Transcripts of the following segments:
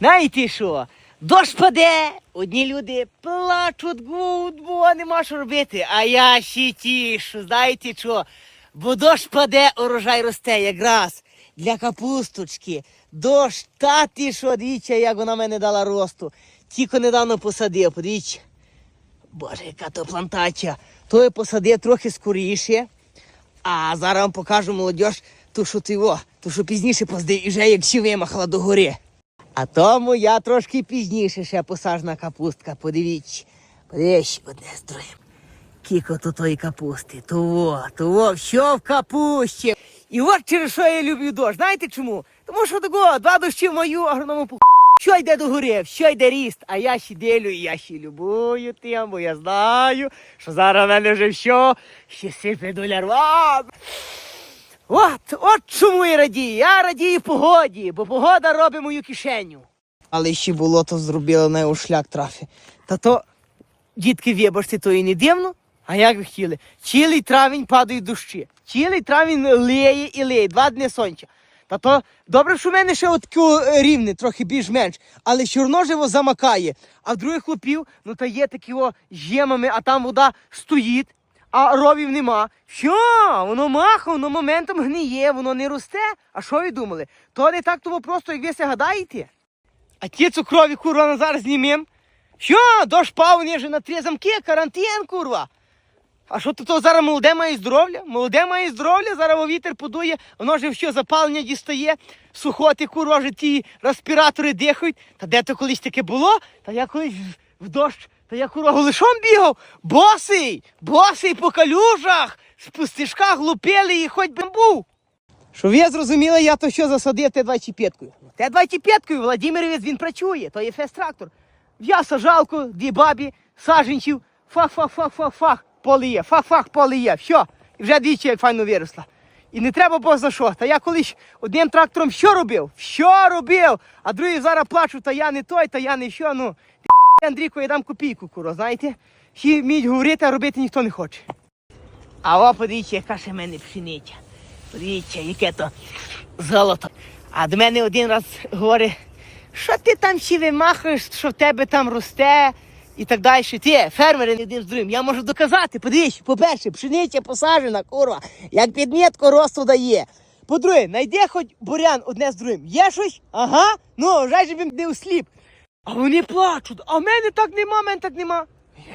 Знаєте що? Дощ паде, одні люди плачуть, гуд, бо нема що робити. А я ще тішу, знаєте що? Бо дощ паде, урожай росте якраз для капусточки. Дощ, та ти що, дивіться, як вона мене дала росту. Тільки недавно посадив, подивіться. Боже, яка то плантація. То я посадив трохи скоріше. А зараз вам покажу молодь, ту, що ти во, ту, що пізніше поздив, і вже як сі вимахала до гори. А тому я трошки пізніше ще посажна капустка. Подивіться. Подивіться, одне з другим. Кіко то тої капусти. Того, того, що в капусті. І от через що я люблю дощ. Знаєте чому? Тому що такого, два дощі в мою агроному пу. Що йде до гори, що йде ріст, а я ще ділю, і я ще любую тим, бо я знаю, що зараз в мене вже що, ще сипе долярва. От, от чому я радію. Я радію погоді, бо погода робить мою кишеню. Але ще болото зробило на його шлях трафі. Та то, дітки, вибачте, то і не дивно. А як ви хотіли? Цілий травень падають дощі. Цілий травень леє і леє, два дні сонця. Та то добре, що в мене ще отаке рівне, трохи більш-менш, але все одно живо замакає. А в других хлопів, ну та є такі о жемами, а там вода стоїть, а ровів нема. Що? Воно маха, воно моментом гниє, воно не росте. А що ви думали? То не так того просто, як ви се гадаєте? А ті цукрові курва зараз знімем. Що? Дощ пав, вони вже на три замки, карантин, курва. А що то, зараз молоде має здоров'я? Молоде має здоров'я, зараз вітер подує, воно вже що запалення дістає, сухоти, курва, вже ті респіратори дихають. Та де то колись таке було? Та я колись в дощ, та я курва голишом бігав, босий, босий по калюжах, з пустишках лупили і хоч би був. Що ви зрозуміли, я то що засадив Т-25. Т-25 Владимировець він працює, то є фест-трактор. Я сажалку, дві бабі, саженців, фах-фах-фах-фах-фах, поле є, фах-фах, поле є, все. І вже двічі як файно виросла. І не треба було за що. Та я колись одним трактором що робив? Що робив? А другий зараз плачу, та я не той, та я не що. Ну, ти, Андрійко, я дам копійку, куро, знаєте? Всі вміють говорити, а робити ніхто не хоче. А о, подивіться, яка ще в мене пшениця. Подивіться, яке то золото. А до мене один раз говорить, що ти там ще вимахуєш, що в тебе там росте і так далі. Ти, фермери, один з другим. Я можу доказати. Подивіться, по-перше, пшениця посаджена, курва, як підмітку росту дає. По-друге, найде хоч бурян одне з другим. Є щось? Ага. Ну, жаль, щоб він не усліп. А вони плачуть, а в мене так нема, в мене так нема.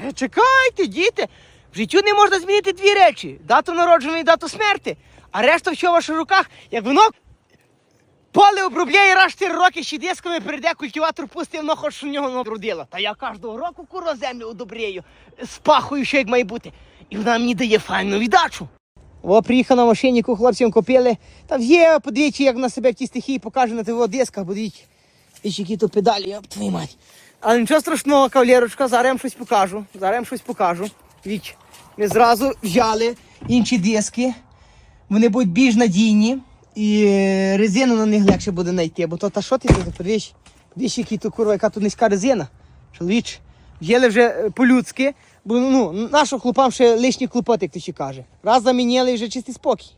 Е, Чекайте, діти. В життю не можна змінити дві речі: дату народження і дату смерти. А решта все в ваших руках, як воно поле обробляє раз 4 роки ще дисками, прийде культиватор пустив, воно хоч у нього народило. Та я кожного року курва землю удобряю, спахую, що як має бути. І вона мені дає файну віддачу. О, приїхав на машині, хлопцям купили. Та є, подивіться, як на себе в ті стихії покаже на тих дисках, подивіться. І які то педалі, я б твою мать. Але нічого страшного, кавалерочка, зараз я вам щось покажу. Зараз я вам щось покажу. Віч, ми зразу взяли інші диски. Вони будуть більш надійні. І е, резину на них легше буде знайти. Бо то та що ти тут подивись? Подивись, які то курва, яка тут низька резина. Чоловіч, взяли вже е, по-людськи, бо ну, нашим хлопам ще лишні клопоти, як то ще каже. Раз заміняли вже чистий спокій.